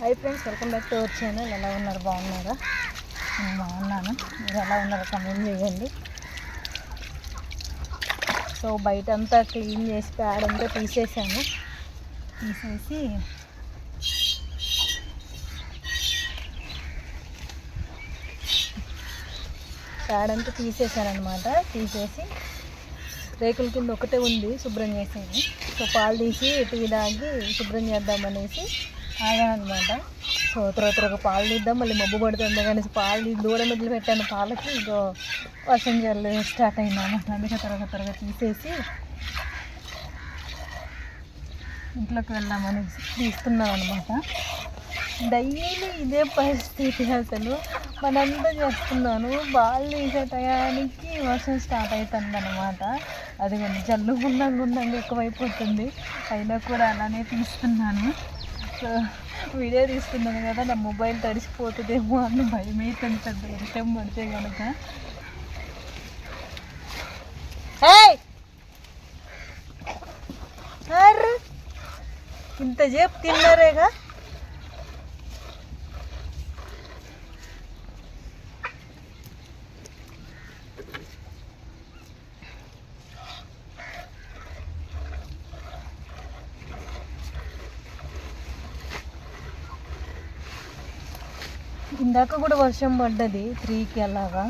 Hi friends welcome back to our channel ఎలా ఉన్నారు? బాగున్నారా? నేను బాగున్నాను. మీరు ఎలా ఉన్నారో కమెంట్ చేయండి. సో బయట అంతా క్లీన్ చేసి ప్యాడ్ అంతా తీసేసాను. తీసేసి ప్యాడ్ అంతా తీసేసాను అనమాట తీసేసి రేకుల కింద ఒకటే ఉంది శుభ్రం చేసేది. సో పాలు తీసి టీ తాగి శుభ్రం చేద్దామనేసి ఆగానమాట సో తర్వాత ఒక పాలు తీద్దాం మళ్ళీ మబ్బు పడుతుంది కానీ పాలు తీ- దూరం వదిలి పెట్టాను పాలకి. ఇంకో వర్షం జల్లు స్టార్ట్ అయింది అన్నమాట. అందుకే త్వరగా త్వరగా తీసేసి ఇంట్లోకి వెళ్దామని తీస్తున్నాం అనమాట డైలీ ఇదే పరిస్థితి అసలు. మనంతా చేస్తున్నాను. బాల్ తీసే టయానికి వర్షం స్టార్ట్ అవుతుంది అనమాట అది కొన్ని జల్లు గుండంగా గుండంగా ఎక్కువైపోతుంది. అయినా కూడా అలానే తీస్తున్నాను. వీడియో తీసుకున్నాను కదా నా మొబైల్ తడిసిపోతుందేమో అని భయం అవుతుంది పెద్ద వర్షం పడితే కనుక ఇంతసేపు తిన్నారేగా? ఇందాక కూడా వర్షం పడ్డది త్రీకి అలాగా.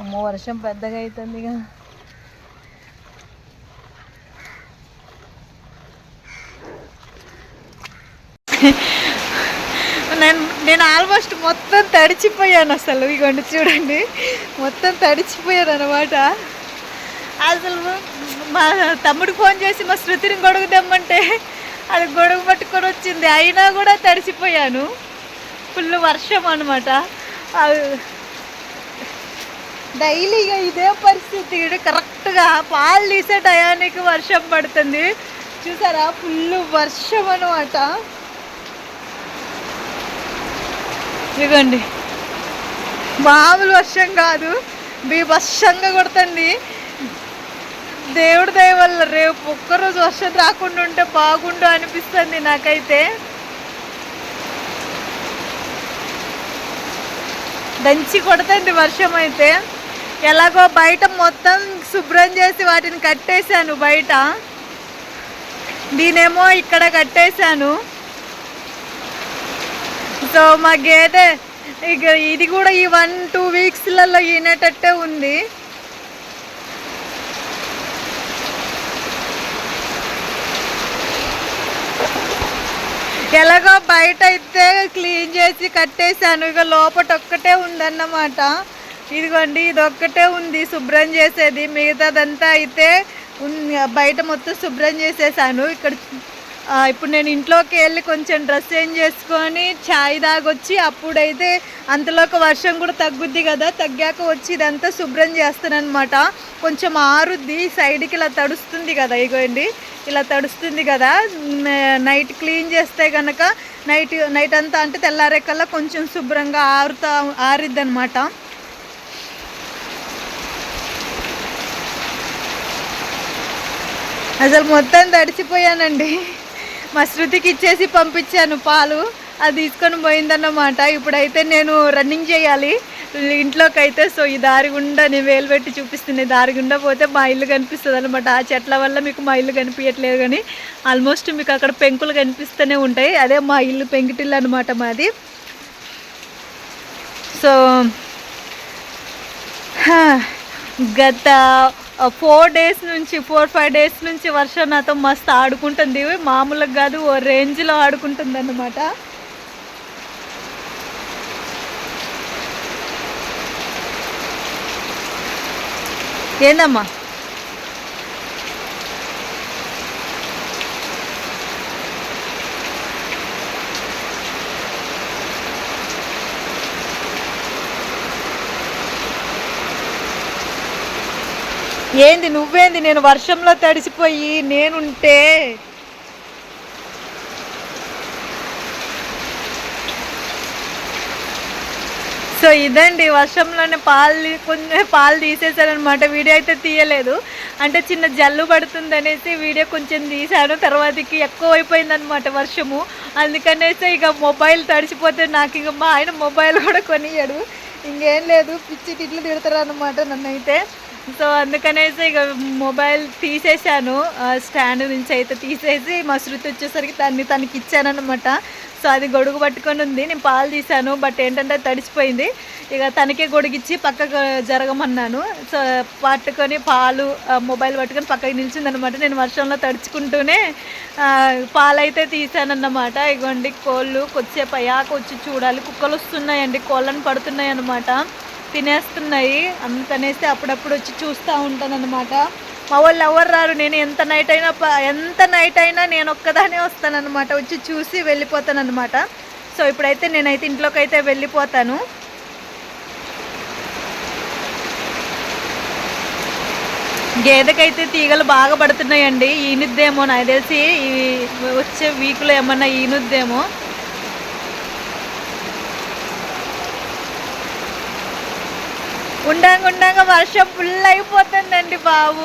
అమ్మో వర్షం పెద్దగా అవుతుంది ఇక. నేను నేను ఆల్మోస్ట్ మొత్తం తడిచిపోయాను అసలు ఇగోండి చూడండి. మొత్తం తడిచిపోయాను అనమాట అసలు మా తమ్ముడు ఫోన్ చేసి మా శృతిని గొడుగుదామంటే తెమ్మంటే అది గొడుగు పట్టుకొని వచ్చింది. అయినా కూడా తడిసిపోయాను. ఫుల్ వర్షం అనమాట డైలీగా ఇదే పరిస్థితి. కరెక్ట్గా పాలు తీసే టయానికి వర్షం పడుతుంది. చూసారా? ఫుల్ వర్షం అనమాట ఇదిగోండి. మామూలు వర్షం కాదు. బీభత్సంగా కొడుతుంది. దేవుడి దయ వల్ల రేపు ఒక్కరోజు వర్షం రాకుండా ఉంటే బాగుండు అనిపిస్తుంది నాకైతే. దంచి కొడుతుంది వర్షం అయితే. ఎలాగో బయట మొత్తం శుభ్రం చేసి వాటిని కట్టేశాను బయట. దీనేమో ఇక్కడ కట్టేశాను. సో మా గేదె ఇక ఇది కూడా ఈ వన్ టూ వీక్స్లలో ఈనేటట్టే ఉంది. ఎలాగో బయట అయితే క్లీన్ చేసి కట్టేశాను. ఇక లోపట ఒక్కటే ఉందన్నమాట. ఇదిగోండి ఇది ఒక్కటే ఉంది శుభ్రం చేసేది. మిగతాదంతా అయితే ఉన్- బయట మొత్తం శుభ్రం చేసేసాను. ఇక్కడ ఇప్పుడు నేను ఇంట్లోకి వెళ్ళి కొంచెం డ్రెస్ చేంజ్ చేసుకొని ఛాయ్ తాగొచ్చి అప్పుడైతే అంతలోకి వర్షం కూడా తగ్గుద్ది కదా తగ్గాక వచ్చి ఇదంతా శుభ్రం చేస్తాను అనమాట కొంచెం ఆరుద్ది సైడ్కి ఇలా తడుస్తుంది కదా ఇగోండి. ఇలా తడుస్తుంది కదా నైట్ క్లీన్ చేస్తే కనుక నైట్ నైట్ అంతా అంటే తెల్లారే కల్లా కొంచెం శుభ్రంగా ఆరుతా ఆరిద్ది అనమాట అసలు మొత్తం తడిచిపోయానండి మా శృతికి ఇచ్చేసి పంపించాను పాలు. అది తీసుకొని పోయిందన్నమాట. ఇప్పుడైతే నేను రన్నింగ్ చేయాలి. ఇంట్లోకి అయితే సో ఈ దారి గుండా నేను వేలు పెట్టి చూపిస్తుంది. దారి గుండా పోతే మా ఇల్లు కనిపిస్తుంది అనమాట ఆ చెట్ల వల్ల మీకు మా ఇల్లు కనిపించట్లేదు కానీ ఆల్మోస్ట్ మీకు అక్కడ పెంకులు కనిపిస్తూనే ఉంటాయి. అదే మా ఇల్లు పెంకిటిల్లు అనమాట మాది. సో గత ఫోర్ డేస్ నుంచి ఫోర్ ఫైవ్ డేస్ నుంచి వర్షం నాతో మస్తు ఆడుకుంటుంది. మామూలుగా కాదు ఓ రేంజ్లో ఆడుకుంటుంది అన్నమాట ఏందమ్మా? ఏంది నువ్వేంది? నేను వర్షంలో తడిసిపోయి నేనుంటే సో ఇదండి వర్షంలోనే పాలు కొంచెం పాలు తీసేసారనమాట వీడియో అయితే తీయలేదు. అంటే చిన్న జల్లు పడుతుంది అనేసి వీడియో కొంచెం తీశాను. తర్వాతకి ఎక్కువ అయిపోయిందనమాట వర్షము. అందుకనేసి ఇక మొబైల్ తడిచిపోతే నాకు ఇక మా ఆయన మొబైల్ కూడా కొనియాడు ఇంకేం లేదు పిచ్చి తిట్లు తిడతారు అనమాట నన్ను అయితే సో అందుకనేసి ఇక మొబైల్ తీసేశాను. స్టాండ్ నుంచి అయితే తీసేసి మా శృతి వచ్చేసరికి దాన్ని తనకి ఇచ్చానమాట సో అది గొడుగు పట్టుకొని ఉంది. నేను పాలు తీశాను బట్ ఏంటంటే తడిచిపోయింది ఇక తనకే గొడుగిచ్చి పక్కకు జరగమన్నాను. సో పట్టుకొని పాలు మొబైల్ పట్టుకొని పక్కకి నిలిచిందనమాట నేను వర్షంలో తడుచుకుంటూనే పాలైతే తీశానన్నమాట. ఇగోండి కోళ్ళు కొద్దిసేపు అయ్యాక వచ్చి చూడాలి. కుక్కలు వస్తున్నాయండి కోళ్ళని పడుతున్నాయి అన్నమాట తినేస్తున్నాయి. అంతనేసి అప్పుడప్పుడు వచ్చి చూస్తూ ఉంటాను అనమాట మా వాళ్ళు ఎవరు రారు నేను ఎంత నైట్ అయినా ఎంత నైట్ అయినా నేను ఒక్కదానే వస్తానన్నమాట. వచ్చి చూసి వెళ్ళిపోతాను అనమాట సో ఇప్పుడైతే నేనైతే ఇంట్లోకి అయితే వెళ్ళిపోతాను. గేదెకైతే తీగలు బాగా పడుతున్నాయండి. ఈనుద్దేమో నాకు తెలిసి ఈ వచ్చే వీక్లో ఏమన్నా ఈనుద్దేమో. ఉండంగా ఉండంగా వర్షం ఫుల్ అయిపోతుందండి బాబు